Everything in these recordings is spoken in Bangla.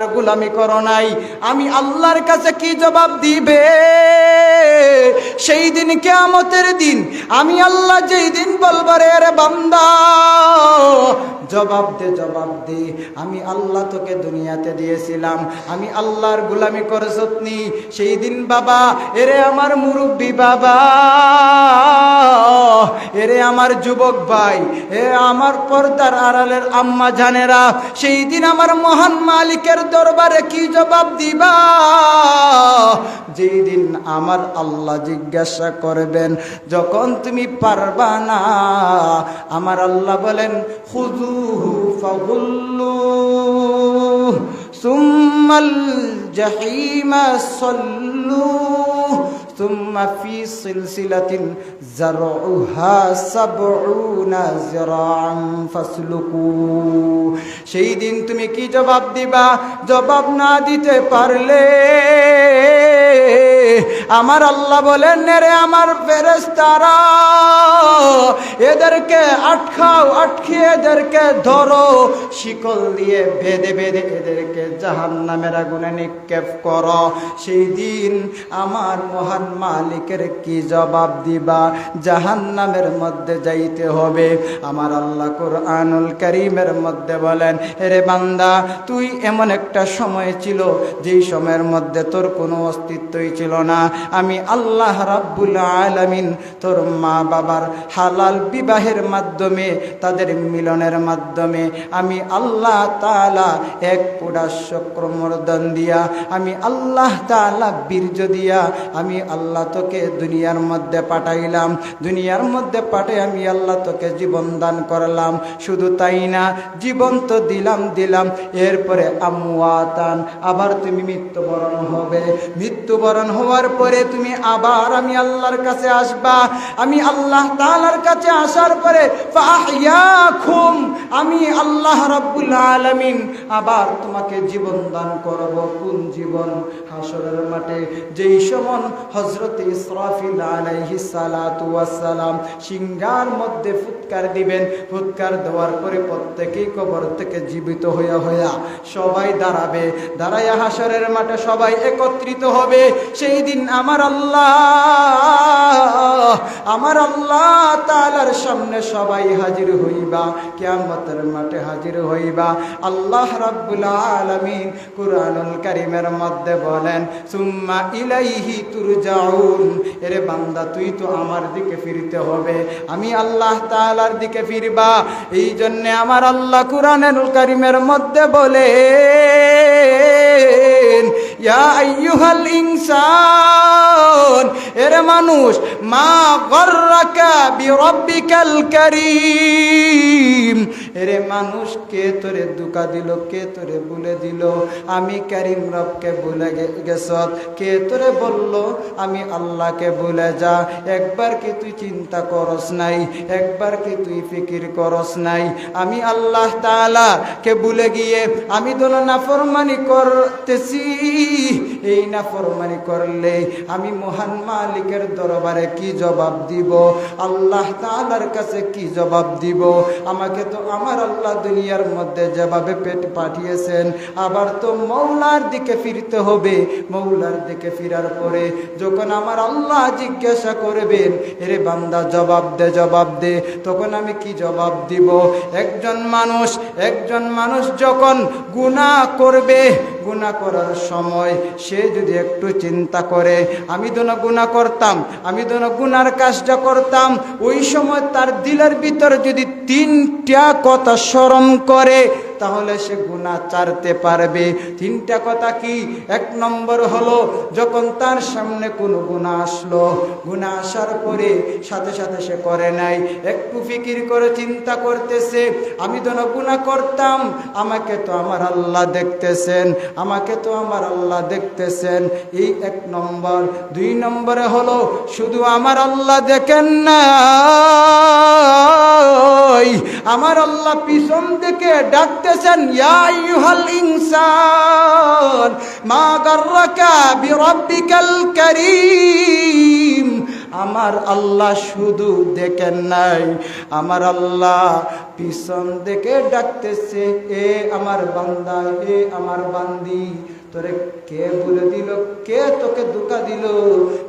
গুলামি করো নাই। আমি আল্লাহর কাছে কি জবাব দিবে? সেই দিন কেয়ামতের দিন আমি আল্লাহ যেই দিন বলব রে রে বান্দা জবাব দে জবাব দে। আমি আল্লাহ তোকে দুনিয়াতে দিয়েছিলাম। আমি আল্লাহর গুলামি করছতনি সেই দিন বাবা, এরে আমার মুরব্বী বাবা, এরে আমার যুবক ভাই, এ আমার পর্দার আড়ালের আম্মা জানেরা, সেই দিন আমার মহান মালিকের দরবারে কি জবাব দিবা? যেই দিন আমার আল্লাহ জিজ্ঞাসা করবেন, যখন তুমি পারবা না, আমার আল্লাহ বলেন খুদুহু ফাগুল্লু সুম্মাল জাহিমা সল্লু ثم في سلسلة زرعها سبعون زراعا فاسلكوا সেই দিন তুমি কি জবাব দিবা জবাব না দিতে পারলে আমার আল্লাহ বলেন রে আমার ফেরেস্তারা এদেরকে আটকাও আটকে এদেরকে ধরো, শিকল দিয়ে বেঁধে বেঁধে এদেরকে জাহান নামের আগুনে নিক্ষেপ করো। সেই দিন আমার মহান মালিকের কি জবাব দিবা? জাহান নামের মধ্যে যাইতে হবে। আমার আল্লাহ কোরআনুল করিমের মধ্যে বলেন রে বান্দা, তুই এমন একটা সময় ছিল, যেই সময়ের মধ্যে তোর কোনো অস্তিত্বই ছিল না। আমি আল্লাহ রাব্বুল আলামিন তোর মা বাবার হালাল বিবাহের মাধ্যমে, তাদের মিলনের মাধ্যমে, আমি আল্লাহ তাআলা এক পুরা শুক্রমর্দন দিয়া, আমি আল্লাহ তাআলা বীর্য দিয়া, আমি আল্লাহ তোকে দুনিয়ার মধ্যে পাঠাইলাম। দুনিয়ার মধ্যে পাঠাই আমি আল্লাহ তোকে জীবন দান করলাম। শুধু তাই না, জীবন তো দিলাম দিলাম। এরপরে আমুয়াতান আবার তুমি মৃত্যুবরণ হবে। মৃত্যুবরণ হওয়ার পরে তুমি আবার আমি আল্লাহর কাছে আসবা। আমি আল্লাহ তালার কাছে আসার পরে খুম আমি আল্লাহ রব্বুল আলমিন আবার তোমাকে জীবন দান করব। কোন জীবন? হাসরের মাঠে যেই সমন হযরত ইসরাফিল আলাইহিস সালাতু সালাম সিংহার মধ্যে ফুৎকার দিবেন, ফুৎকার দেওয়ার পরে প্রত্যেকেই কবর থেকে জীবিত হইয়া হইয়া সবাই দাঁড়াবে। দাঁড়াইয়া হাসরের মাঠে সবাই একত্রিত হবে, সেই দিন আমার আল্লাহ আমার আল্লাহ তালার সামনে সবাই হাজির হইবা, কেয়ামতের মাঠে হাজির হইবা। আল্লাহ রাব্বুল আলামিন কুরআনুল কারীমের মধ্যে বলেন, সুম্মা ইলাইহি তুরজাউন। এরে বান্দা, তুই তো আমার দিকে ফিরতে হবে। আমি আল্লাহ তাআলার দিকে ফিরবা। এই জন্য আমার আল্লাহ কুরআনুল কারীমের মধ্যে বলে ইনসান, এরে মানুষ, মা গর্রাকা বিরব্বিকাল এরে মানুষ, কে তোরে দুকা দিল, কে তোরে বলে দিল? আমি কারিম রবকে ভুলে গেছ কে তোরে বলল, আমি আল্লাহকে ভুলে যা। একবার কি তুই চিন্তা করস নাই? একবার কি তুই ফিকির করস নাই? আমি আল্লাহ তাআলা কে ভুলে গিয়ে আমি তো নাফরমানি করতেছি। এই নাফরমানি করলে আমি মহান মালিকের দরবারে কি জবাব দিব? আল্লাহ তাআলার কাছে কি জবাব দিব? আমাকে তো আমার আল্লাহ দুনিয়ার মধ্যে যেভাবে পেট পাঠিয়েছেন, আবার তো মৌলার দিকে ফিরতে হবে। মৌলার দিকে ফিরার পরে যখন আমার আল্লাহ জিজ্ঞাসা করবেন, এরে বান্দা, জবাব দে জবাব দে। তখন আমি কি জবাব দিব? একজন মানুষ একজন মানুষ যখন গুনাহ করবে গুনাহ করার সময় সে যদি একটু চিন্তা করে, আমি তো না গুনাহ করতাম, আমি তো না গুনার কাজটা করতাম, ওই সময় তার দিলের ভিতর যদি তিনটা কথা স্মরণ করে, তাহলে সে গুণা চারতে পারবে। তিনটা কথা কি? এক নম্বর হলো, যখন তার সামনে কোনো গুণা আসলো গুণা আসার পরে সাথে সাথে সে করে নাই। একটু ফিকির করে চিন্তা করতেছে, আমি তো গুণা করতাম, আমাকে তো আমার আল্লাহ দেখতেছেন, আমাকে তো আমার আল্লাহ দেখতেছেন। এই এক নম্বর। দুই নম্বরে হলো, শুধু আমার আল্লাহ দেখেন না। আমার আল্লাহ পিছন থেকে ডাকতেছেন ইনসান, মা গাররাকা বিরাব্বিকাল কারীম। আমার আল্লাহ শুধু দেখেন নাই, আমার আল্লাহ পিছন দেখে ডাকতেছে, এ আমার বান্দা, এ আমার বান্দি। তোরে কে বলে দিল? কে তোকে দুকা দিল?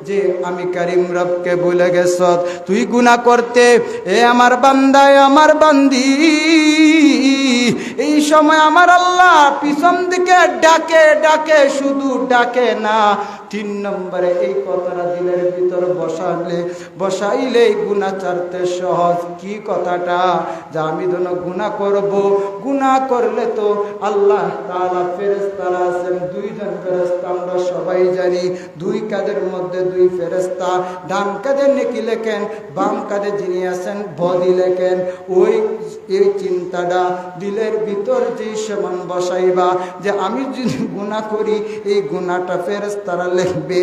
যে আমি কারিম রবকে বলে গেছ, তুই গুনা করতে। এ আমার বান্দায় আমার বান্দি। এই সময় আমার আল্লাহ পিছন দিকে ডাকে ডাকে, শুধু ডাকে না তিন নম্বরে এই কথাটা দিলের ভিতর বসালে, বসাইলে গুণা চারতে সহজ। কি কথাটা? যে আমি যেন গুণা করব গুণা করলে তো আল্লাহ তালা ফেরেস্তারা আছেন, দুইজন ফেরেস্তা আমরা সবাই জানি। দুই কাদের মধ্যে দুই ফেরেস্তা ডান কাঁধে নেকি লেখেন, বাম কাঁধে যিনি আছেন, বদি লেখেন। ওই, এই চিন্তাটা দিলের ভিতর যে সমান বসাইবা, যে আমি যদি গুণা করি, এই গুণাটা ফেরেস্তারা লিখবে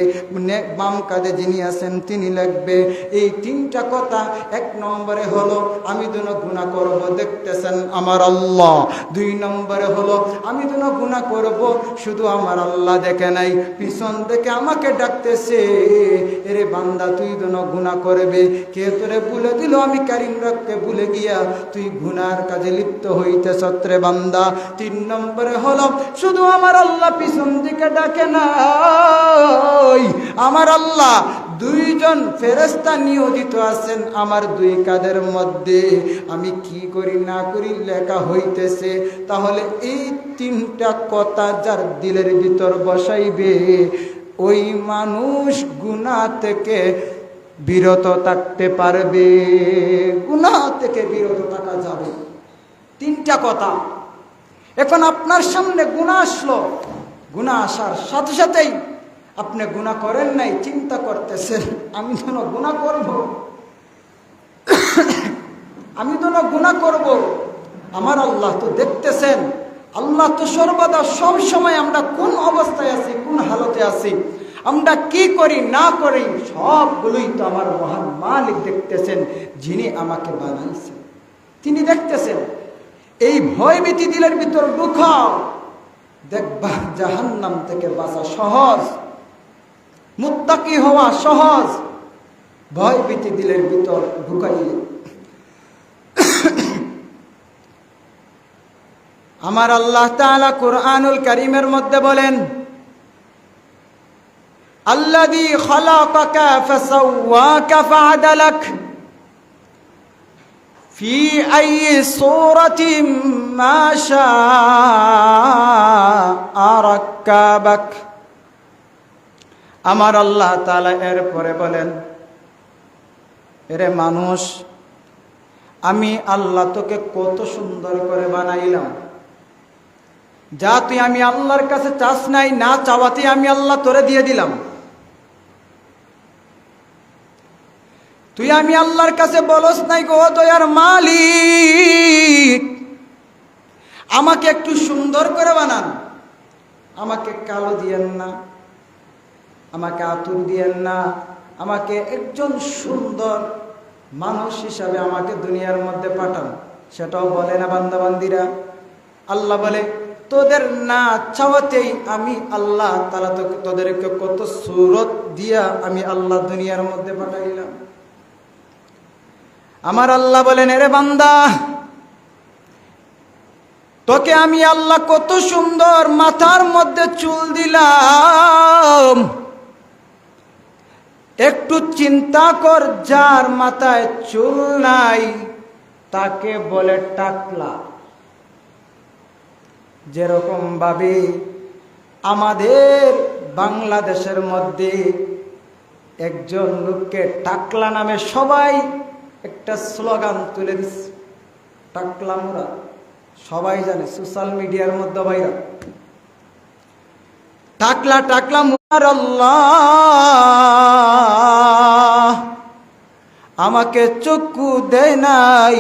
বাম কাজে যিনি আছেন তিনি লিখবে। এই তিনটা কথা এক নম্বরে হলো, আমি যেন গুণা করব, দেখতেছেন আমার আল্লাহ। দুই নম্বরে হলো, আমি যেন গুণা করব, শুধু আমার আল্লাহ দেখে নাই, পিছন থেকে আমাকে ডাকতেছে। এরে বান্দা, তুই যেন গুণা করবে। কে তোরে বলে দিল আমি কারিম রাখতে ভুলে গিয়া? তুই গুনার কাজে লিপ্ত হইতে সত্রে বান্দা। তিন নম্বরে হলো, শুধু আমার আল্লাহ পিছন দিকে ডাকে না। আমার আল্লাহ দুইজন ফেরেস্তা নিয়োজিত আছেন আমার দুই কাদের মধ্যে। আমি কি করি না করি লেখা হইতেছে। তাহলে এই তিনটা কথা যার দিলের ভিতর বসাইবে। ওই মানুষ গুণা থেকে বিরত থাকতে পারবে। গুণা থেকে বিরত থাকা যাবে। তিনটা কথা। এখন আপনার সামনে গুণা আসলো। গুণা আসার সাথে সাথেই আপনি গুণা করেন নাই, চিন্তা করতেছেন, আমি যেন গুণা করব? আমি যেন গুণা করব? আমার আল্লাহ তো দেখতেছেন, আল্লাহ তো সর্বদা সব সময় আমরা কোন অবস্থায় আছি, কোন হালতে আছি, আমরা কি করি, না করি, সবগুলোই তো আমার মহান মালিক দেখতেছেন, যিনি আমাকে বানাইছেন। তিনি দেখতেছেন, এই ভয় ভীতি দিলের ভিতর ঢুকাও দেখবা জাহান্নাম থেকে বাঁচা সহজ। মুত্তাকি হওয়া সহজ। ভয় ভীতি দিলের ভিতর ঢুকাইয়ে। আমার আল্লাহ তালা কোরআনুল করিমের মধ্যে বলেন আল্লাদি আমার আল্লাহ তাআলা এরপরে বলেন, এরে মানুষ, আমি আল্লাহ তোকে কত সুন্দর করে বানাইলাম। যা তুই আমি আল্লাহর কাছে চাস নাই, না চাওয়াতে আমি আল্লাহ তোরে দিয়ে দিলাম। তুই আমি আল্লাহর কাছে বলস নাই গো দয়ার মালিক। আমাকে একটু সুন্দর করে বানান, আমাকে কালো দিয়েন না। আমাকে আতুর দিয়েন না। আমাকে একজন সুন্দর মানুষ হিসাবে আমাকে দুনিয়ার মধ্যে পাঠান। সেটাও বলে না বান্দাবান্দিরা। আল্লাহ বলে, তোদের না চাওয়াতেই আমি আল্লাহ তারা তো তোদেরকে কত সুরত দিয়া আমি আল্লাহ দুনিয়ার মধ্যে পাঠাইলাম। আমার আল্লাহ বলেন, এরে বান্দা, তোকে আমি আল্লাহ কত সুন্দর মাথার মধ্যে চুল দিলাম। একটু চিন্তা কর, যার মাথায় চুল নাই, তাকে বলে টাকলা। যেরকম ভাবে, আমাদের বাংলাদেশের মধ্যে একজন লোককে টাকলা নামে সবাই একটা স্লোগান তুলে দিচ্ছে। টাকলা মোরা, সবাই জানে, সোশ্যাল মিডিয়ার মধ্যে ভাইরা। টাকলা টাকলা মোর আল্লাহ। আমাকে চক্ষু দেয় নাই,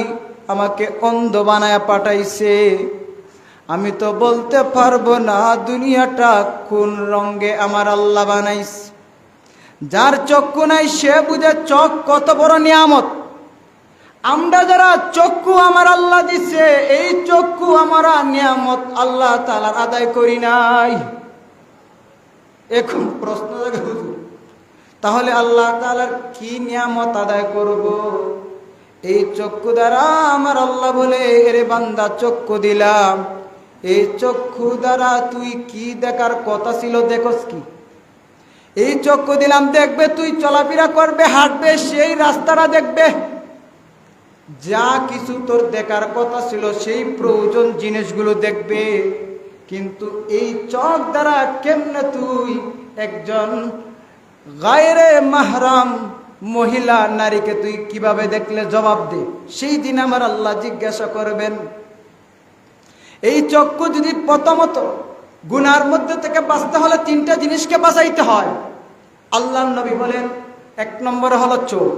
আমাকে অন্ধ বানায় পাঠাইছে। আমি তো বলতে পারব না, দুনিয়াটা কোন রঙ্গে আমার আল্লাহ বানাইছে। যার চক্ষু নাই, সে বুঝে চোখ কত বড় নিয়ামত। আমরা যারা চক্ষু আমার আল্লাহ দিছে, এই চক্ষু আমরা নিয়ামত আল্লাহ তালার আদায় করি নাই। এখন প্রশ্ন তাহলে আল্লাহ তাআলার কি নিয়ামত আদায় করব? এই চক্ষু দ্বারা আমার আল্লাহ বলে, এরে বান্দা, চক্ষু দিলাম। এই চক্ষু দ্বারা তুই কি দেখার কথা ছিল দেখোস কি? এই চক্ষু দিলাম, দেখবে, তুই চলাফেরা করবে, হাঁটবে, সেই রাস্তাটা দেখবে। যা কিছু তোর দেখার কথা ছিল, সেই প্রয়োজন জিনিসগুলো দেখবে। কিন্তু এই চক দ্বারা কেমনে তুই একজন গায়রে মাহরাম মহিলা নারীকে তুই কীভাবে দেখলে জবাব দে? সেই দিন আমার আল্লাহ জিজ্ঞাসা করবেন, এই চক্ষু যদি প্রথমত গুনার মধ্যে থেকে বাঁচতে হলে তিনটা জিনিসকে বাঁচাইতে হয়। আল্লাহ নবী বলেন, এক নম্বরে হলো চোখ।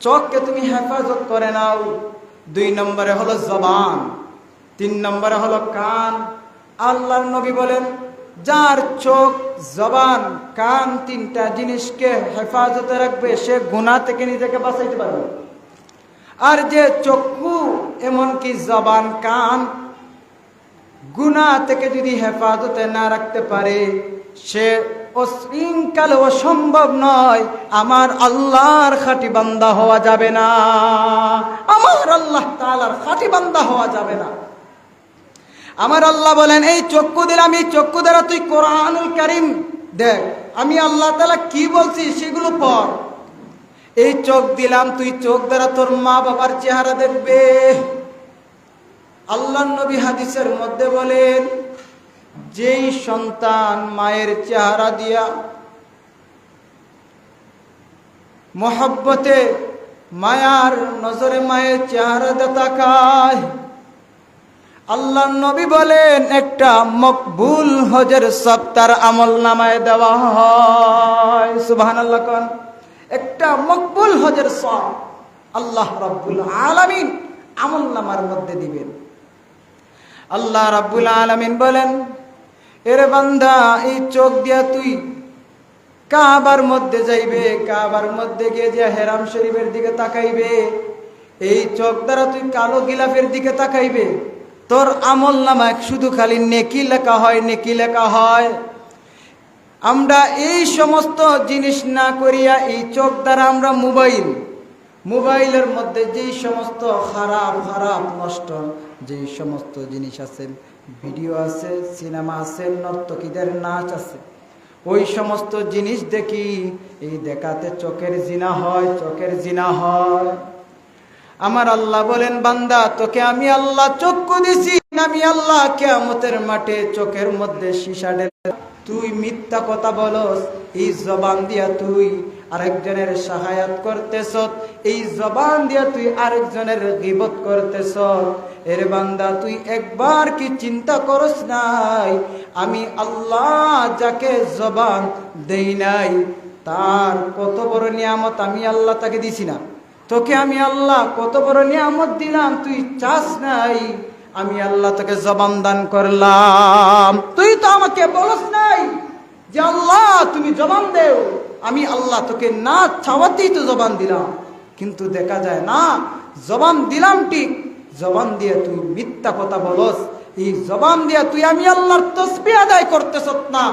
চোখকে তুমি হেফাজত করে নাও। দুই নম্বরে হলো জবান। তিন নম্বরে হলো কান। আল্লাহ নবী বলেন যার চোখ, জবান, কান তিনটা জিনিসকে হেফাজতে রাখবে, সে গুণা থেকে নিজেকে বাঁচাইতে পারবে। আর যে চক্ষু, এমনকি জবান, কান গুণা থেকে যদি হেফাজতে না রাখতে পারে, সে অশৃঙ্খল অসম্ভব নয়। আমার আল্লাহর খাটি বান্দা হওয়া যাবে না। আমার আল্লাহ তালার খাটি বান্দা হওয়া যাবে না। আমার আল্লাহ বলেন, এই চক্ষু দিলাম এই চক্ষু দ্বারা তুই কোরআনুল করিম দেখ। আমি আল্লাহ তালা কি বলছি সেগুলো পর এই চোখ দিলাম, তুই চোখ দ্বারা তোর মা বাবার চেহারা দেখবে। আল্লাহ নবী হাদিসের মধ্যে বলেন, যেই সন্তান মায়ের চেহারা দিয়া মহব্বতে মায়ার নজরে মায়ের চেহারা তাকায় আল্লাহ নবী বলেন, একটা মকবুল হজের সপ্তার আমল নামায় দেওয়া হয়। সুবাহান আল্লাহ কন। একটা মকবুল হজের সব আল্লাহ রব্বুল আলামিন আমল নামার মধ্যে দিবেন। আল্লাহ রাব্বুল আলামিন বলেন, এরে বান্দা, এই চোখ দিয়া তুই কাবার মধ্যে যাইবে, কাবার মধ্যে গিয়ে যে হেরাম শরীফের দিকে তাকাইবে, এই চোখ দ্বারা তুই কালো গিলাফের দিকে তাকাইবে তোর আমল নামায় শুধু খালি নেকি লেখা হয়, নেকি লেখা হয়। আমরা এই সমস্ত জিনিস না করিয়া এই চোখ দ্বারা আমরা মোবাইল, মোবাইলের মধ্যে যেই সমস্ত খারাপ খারাপ, নষ্ট, যেই সমস্ত জিনিস আছে, ভিডিও আছে, সিনেমা আছে, নর্তকীদের নাচ আছে, ওই সমস্ত জিনিস দেখি, এই দেখাতে চোখের জিনা হয়, চোখের জিনা হয়। আমার আল্লাহ বলেন, বান্দা, তোকে আমি আল্লাহ চক্ষু দিছি, আমি আল্লাহ কেয়ামতের মাঠে চোখের মধ্যে সীসা ঢেলে তুই মিথ্যা কথা বলস, এই জবান দিয়া তুই আরেকজনের সহায়ত করতেছ, এই জবান দিয়া তুই আরেকজনের গিবত করতেছ। এর বান্দা, তুই একবার কি চিন্তা করস নাই? আমি আল্লাহ যাকে জবান দেই নাই, তার কত বড় নিয়ামত আমি আল্লাহ তাকে দিছি না। তোকে আমি আল্লাহ কত বড় নিয়ামত দিলাম, তুই চাস নাই। আমি আল্লাহ তোকে জবান দান করলাম। তুই তো আমাকে বলস নাই যে আল্লাহ, তুমি জবান দেও। আমি আল্লাহ তোকে না চাওয়াতেই তো জবান দিলাম। কিন্তু দেখা যায় না, জবান দিলাম ঠিক, জবান দিয়ে তুই মিথ্যা কথা বলস। এই জবান দিয়া তুই আমি আল্লাহর তসবি আদায় করতেছ না।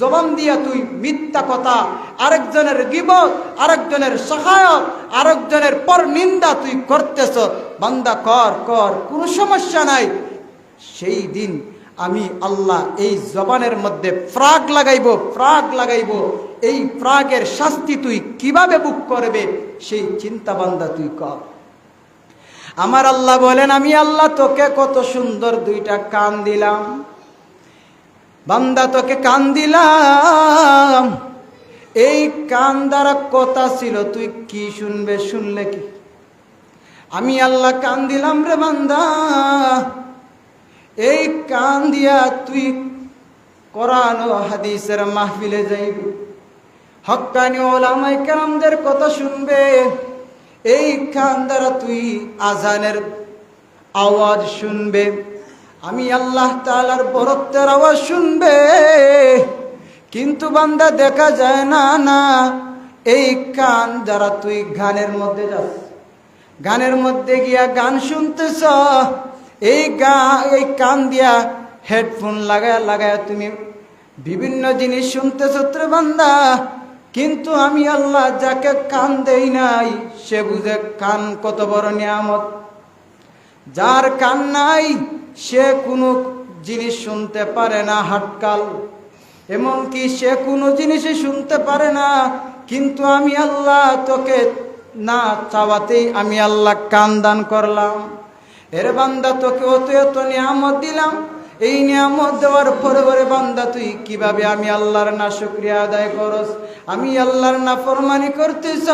জবান দিয়া তুই মিথ্যা কথা, আরেকজনের গিবত, আরেকজনের সহায়ক আরেকজনের পর নিন্দা তুই করতেছ। বান্দা, কর কর, কোনো সমস্যা নাই। সেই দিন আমি আল্লাহ এই জবানের মধ্যে ফ্রাগ লাগাইব ফ্রাগ লাগাইব। এই ফ্রাগের শাস্তি তুই কীভাবে বুক করবে, সেই চিন্তা বান্দা তুই কর। আমার আল্লাহ বলেন, আমি আল্লাহ তোকে কত সুন্দর দুইটা কান দিলাম। বান্দা তোকে কান দিলাম। এই কান দ্বারা কথা ছিল, তুই কি শুনবে, শুনলে কি? আমি আল্লাহ কান দিলাম রে বান্দা। এই কান দিয়া তুই কোরআন ও হাদিসের মাহফিলে যাইবি। হক্কানি ওলামাই কেরামদের কথা শুনবে। এই কান দ্বারা তুই আজানের আওয়াজ শুনবে। আমি আল্লাহ তালার বরত্বের আওয়াজ শুনবে। কিন্তু বান্দা দেখা যায় না না। এই কান দ্বারা তুই গানের মধ্যে যাস। গানের মধ্যে গিয়া গান শুনতেছ। এই গা, এই কান দিয়া হেডফোন লাগায় লাগায় তুমি বিভিন্ন জিনিস শুনতেছ তোর বান্দা। কিন্তু আমি আল্লাহ যাকে কান দেই নাই, সে বুঝে কান কত বড় নিয়ামত। যার কান নাই, সে কোনো জিনিস শুনতে পারে না হাটকাল। এমনকি সে কোনো জিনিসই শুনতে পারে না, কিন্তু আমি আল্লাহ তোকে না চাওয়াতেই আমি আল্লাহ কান দান করলাম। এর বান্দা তোকে অত এত নিয়ামত দিলাম এই নিয়ামত দেওয়ার পরে পরে বান্দা তুই কিভাবে আমি আল্লাহর না শুক্রিয়া আদায় করস আমি আল্লাহর না ফরমানি করতেছ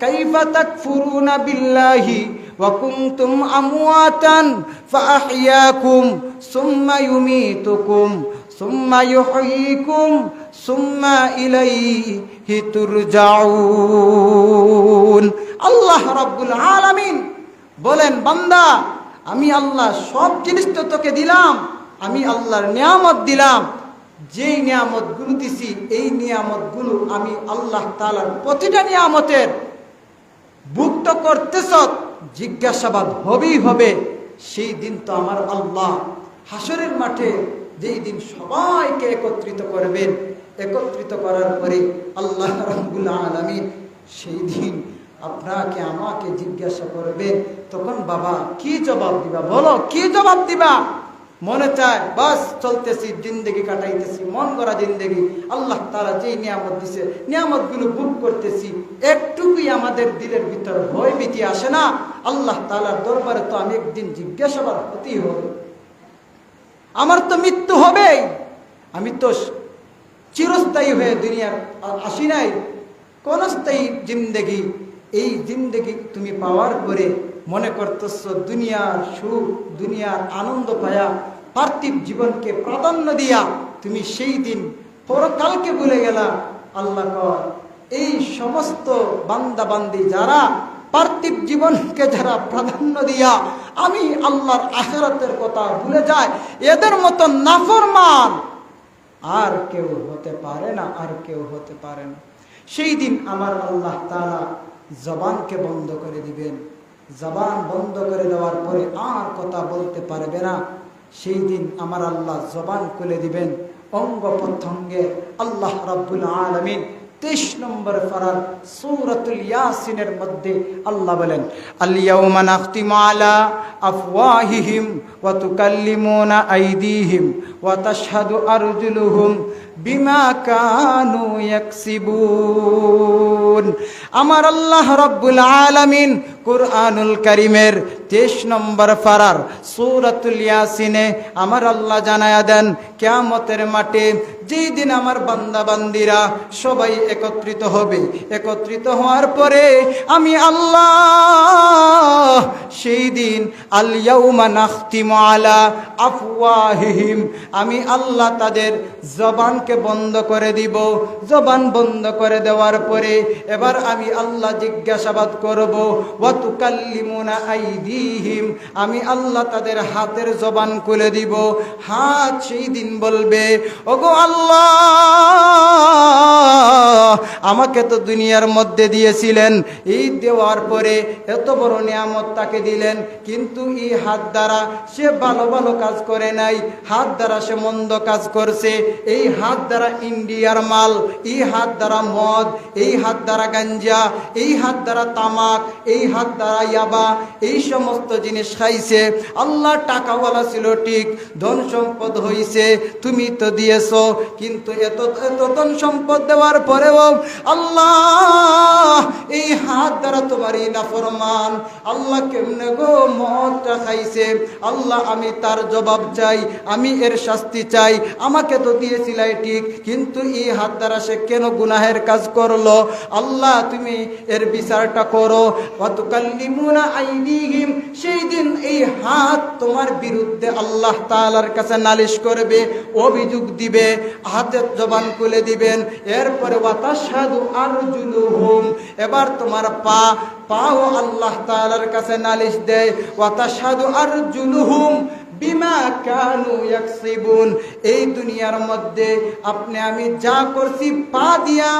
কাইফা তাকফুরুনা বিল্লাহি وكنتم أمواتا فأحياكم ثم يميتكم ثم يحييكم ثم إليه ترجعون আল্লাহ রাব্বুল আলামিন বলেন বান্দা আমি আল্লাহ সব জিনিস তো তোকে দিলাম আমি আল্লাহর নিয়ামত দিলাম। যেই নিয়ামতগুলো দিছি, এই নিয়ামতগুলো আমি আল্লাহ তালার প্রতিটা নিয়ামতের ভুক্ত করতেছ, জিজ্ঞাসাবাদ হবেই হবে। সেই দিন তো আমার আল্লাহ হাসরের মাঠে যেই দিন সবাইকে একত্রিত করবেন। একত্রিত করার পরে আল্লাহ রব্বুল আলমিন সেই দিন আপনাকে, আমাকে জিজ্ঞাসা করবে। তখন বাবা কি জবাব দিবা? বলো, কি জবাব দিবা? মনে চায়, বাস চলতেছি, জিন্দগি কাটাইতেছি, মন করা জিন্দগি। আল্লাহ তারা যেই নিয়ামত দিছে নিয়ামতগুলো বুক করতেছি, একটুকুই আমাদের দিলের ভিতর ভয় ভীতি আসে না। আল্লাহ তালার দরবারে তো আমি একদিন জিজ্ঞাসাবাদ হতেই হবে। আমার তো মৃত্যু হবেই। আমি তো চিরস্থায়ী হয়ে দুনিয়ার আসি নাই। ক্ষণস্থায়ী জিন্দেগি। এই জিন্দেগি তুমি পাওয়ার পরে মনে করতেছ, দুনিয়ার সুখ, দুনিয়ার আনন্দ পায়া পার্থিব জীবনকে প্রাধান্য দিয়া তুমি সেই দিন পরকালকে ভুলে গেলা। আল্লাহ কর এই সমস্ত বান্দা বান্দি যারা পার্থিব জীবনকে যারা প্রাধান্য দিয়া আমি আল্লাহর আখেরাতের কথা ভুলে যায়, এদের মতো নাফরমান আর কেউ হতে পারে না, আর কেউ হতে পারে না। সেই দিন আমার আল্লাহ তারা জবানকে বন্ধ করে দিবেন। জবান বন্ধ করে দেওয়ার পরে আর কথা বলতে পারবে না। সেই দিন আমার আল্লাহ জবান খুলে দিবেন। অঙ্গ প্রত্যঙ্গে আল্লাহ রাব্বুল আলমিন তেইশ নম্বর ফারার সূরাতুল ইয়াসিনের মধ্যে আল্লাহ বলেন আলিয়াউমা নাখতিমু আফওয়াহিহিম ওয়া তুকাল্লিমুনা আইদিহিম ওয়া তাশহাদু আরজুলুহুম বিমা কানু ইয়াকসিবুন। আমার আল্লাহ রাব্বুল আলামিন কুরআনুল কারীমের 23 নম্বর ফারার সূরাতুল ইয়াসিনে আমার আল্লাহ জানায়া দেন কেয়ামতের মাঠে যেই দিন আমার বান্দা বান্দিরা সবাই একত্রিত হবে একত্রিত হওয়ার পরে আমি আল্লাহ সেই দিন আলিয়াউমা নাখতিমু আলা আফওয়াহিহিম আমি আল্লাহ তাদের জবানকে বন্ধ করে দিব জবান বন্ধ করে দেওয়ার পরে এবার আমি আল্লাহ জিজ্ঞাসাবাদ করব আইদিহিম, আমি আল্লাহ তাদের হাতের জবান খুলে দিব। হাত সেই দিন বলবে, ওগো আল্লাহ, আমাকে তো দুনিয়ার মধ্যে দিয়েছিলেন। এই দেওয়ার পরে এত বড় নিয়ামত তাকে দিলেন, কিন্তু এই হাত দ্বারা সে ভালো ভালো কাজ করে নাই, হাত দ্বারা সে মন্দ কাজ করছে। এই হাত দ্বারা ইন্ডিয়ার মাল, এই হাত দ্বারা মদ, এই হাত দ্বারা গাঞ্জা, এই হাত দ্বারা তামাক, এই হাত দ্বারা ইয়াবা এই সমস্ত জিনিস খাইছে। আল্লাহ টাকাওয়ালা ছিল ঠিক, ধন সম্পদ হইছে, তুমি তো দিয়েছ, কিন্তু এত এত ধন সম্পদ দেওয়ার পরেও আল্লাহ, এই হাত দ্বারা তোমারই নাফরমান। আল্লাহ কেমনে গো মদটা খাইছে? আল্লাহ, আমি তার জবাব চাই, আমি এর শাস্তি চাই। আমাকে তো দিয়েছিলাই ঠিক, কিন্তু এই হাত দ্বারা সে কেন গুনাহের কাজ করল? আল্লাহ, তুমি এর বিচারটা করো। অতকাল্লিমুনা আইদিহিম, সেই দিন এই হাত তোমার বিরুদ্ধে আল্লাহ তাআলার কাছে নালিশ করবে, অভিযোগ দিবে, হাতের জবান খুলে দিবেন। এরপরে ওয়াতাসাদু আরজুলুহুম, এবার তোমার পা, পাও আল্লাহ তাআলার কাছে নালিশ দেয়। ওয়াতাসাদু আরজুলুহুম বিমা কানু ইয়াকসিবুন, এই দুনিয়ার মধ্যে আপনি আমি যা করছি পা দিয়া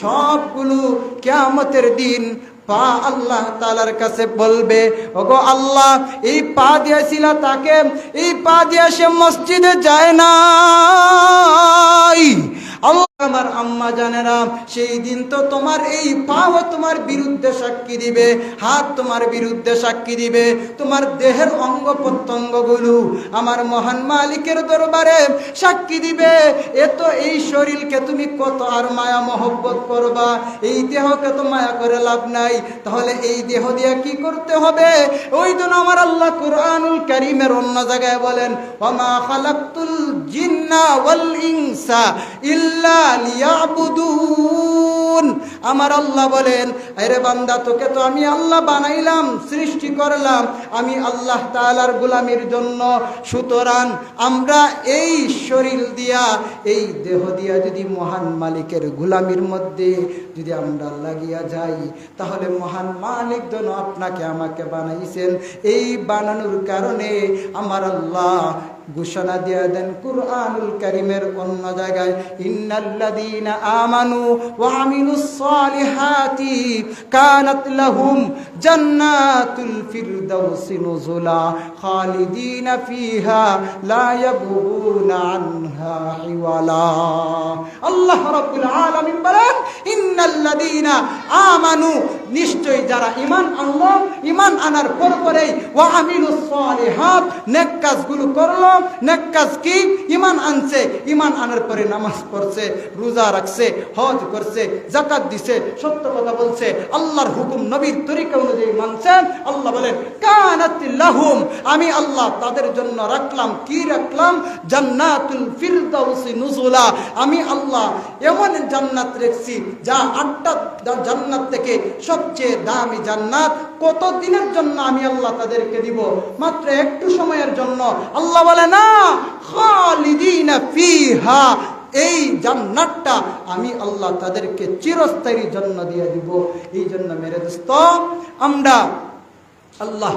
সবগুলো কিয়ামতের দিন পা আল্লাহ তালার কাছে বলবে, ওগো আল্লাহ, এই পা দিয়েছিল তাকে, এই পা দিয়ে সে মসজিদে যায় না আল্লাহ আমার আম্মা জানেরা, সেই দিন তো তোমার এই পাও তোমার বিরুদ্ধে সাক্ষী দিবে, হাত তোমার বিরুদ্ধে সাক্ষী দিবে, তোমার দেহের অঙ্গ প্রত্যঙ্গগুলো আমার মহান মালিকের দরবারে সাক্ষী দিবে। এ তো এই শরীরকে তুমি কত আর মায়া মহব্বত করবা, এই দেহকে তো মায়া করে লাভ নাই, তাহলে এই দেহ দিয়ে কি করতে হবে? ওই জন্য আমার আল্লাহ কুরআনুল কারীমের অন্য জায়গায় বলেন ওয়ামা খালাকতুল জিন্না ওয়াল ইনসা ইল্লা আমার আল্লাহ বলেন, আরে বান্দা, তোকে তো আমি আল্লাহ বানাইলাম, সৃষ্টি করলাম। আমি আল্লাহ তাআলার গোলামির জন্য। সুতরাং আমরা এই শরীর দিয়া, এই দেহ দিয়া যদি মহান মালিকের গোলামির মধ্যে যদি আমরা লাগিয়া যাই, তাহলে মহান মালিক যেন আপনাকে আমাকে বানাইছেন। এই বানানোর কারণে আমার আল্লাহ ঘোষণা দিয়ে দেন কুরআনুল করিমের অন্য জায়গায়, ইন্নাল্লাযীনা আমানু ওয়া আমিলুস সালিহাতি কানাত লাহুম জান্নাতুল ফিরদাউসি নুজুলা খালিদিনা ফিহা লা ইয়াবগুনা আনহা হিওয়ালা। আল্লাহ রাব্বুল আলামিন বলেন, ইন্নাল্লাযীনা আমানু নিশ্চয় যারা ঈমান আনলো, ঈমান আনার পর পরেই ওয়া আমিলুস সালিহাত, নেক কাজগুলো করল ঈমান আনছে ঈমান আনার পরে নামাজ পড়ছে, রোজা রাখছে, হজ করছে, যাকাত দিছে, সত্য কথা বলছে, আল্লাহর হুকুম নবীর তরিকা অনুযায়ী মানছে। আল্লাহ বলেন, কানাত লাহুম আমি আল্লাহ তাদের জন্য রাখলাম, কি রাখলাম? জান্নাতুল ফিরদাউসি নুজুলা। আমি আল্লাহ এমন জান্নাত রেখছি, যা আটটা জান্নাত থেকে সবচেয়ে দামি জান্নাত। কত দিনের জন্য আমি আল্লাহ তাদেরকে দিব? মাত্র একটু সময়ের জন্য। আল্লাহ বলে না, খালিদিনা ফিহা, এই জান্নাতটা আমি আল্লাহ তাদেরকে চিরস্থায়ী জন্ম দিয়ে দিব। এই জন্য মেরে দোস্ত, আমরা আল্লাহ